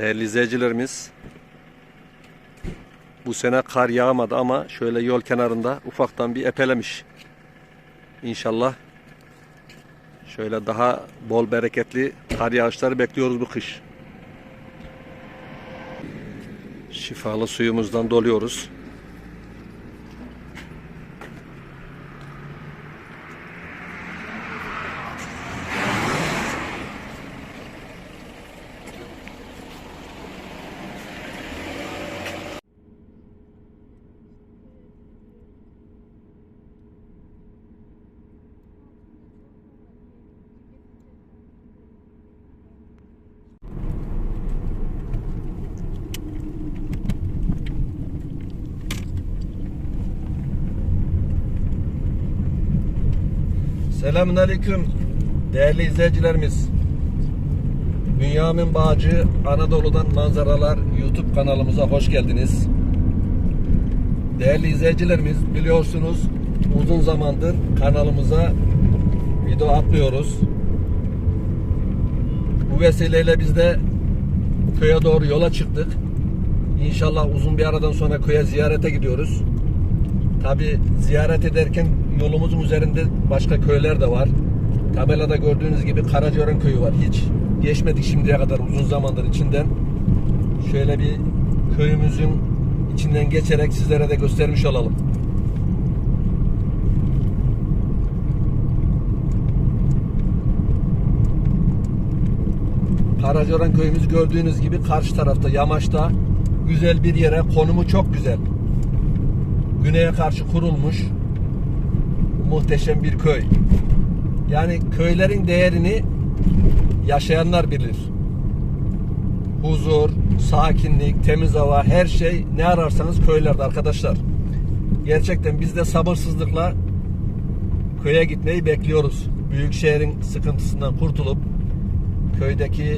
Değerli izleyicilerimiz, bu sene kar yağmadı ama şöyle yol kenarında ufaktan bir epelemiş. İnşallah şöyle daha bol bereketli kar yağışları bekliyoruz bu kış. Şifalı suyumuzdan doluyoruz. Selamünaleyküm değerli izleyicilerimiz. Bünyamin Bağcı Anadolu'dan Manzaralar YouTube kanalımıza hoş geldiniz. Değerli izleyicilerimiz biliyorsunuz uzun zamandır kanalımıza video atlıyoruz. Bu vesileyle biz de köye doğru yola çıktık. İnşallah uzun bir aradan sonra köye ziyarete gidiyoruz. Tabi ziyaret ederken yolumuzun üzerinde başka köyler de var. Tabelada gördüğünüz gibi Karacaören köyü var. Hiç geçmedik şimdiye kadar uzun zamandır içinden. Şöyle bir köyümüzün içinden geçerek sizlere de göstermiş olalım. Karacaören köyümüz gördüğünüz gibi karşı tarafta yamaçta güzel bir yere konumu çok güzel güneye karşı kurulmuş muhteşem bir köy. Yani köylerin değerini yaşayanlar bilir. Huzur, sakinlik, temiz hava, her şey ne ararsanız köylerde arkadaşlar. Gerçekten biz de sabırsızlıkla köye gitmeyi bekliyoruz. Büyük şehrin sıkıntısından kurtulup köydeki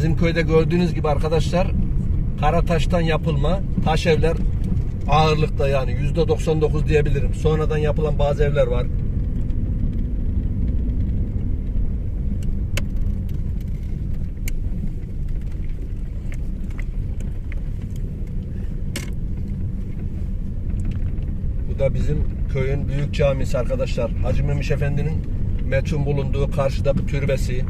Bizim köyde gördüğünüz gibi arkadaşlar kara taştan yapılma taş evler ağırlıkta yani yüzde 99 diyebilirim. Sonradan yapılan bazı evler var. Bu da bizim köyün büyük camisi arkadaşlar. Hacı Memiş Efendi'nin metun bulunduğu karşıda bir türbesi.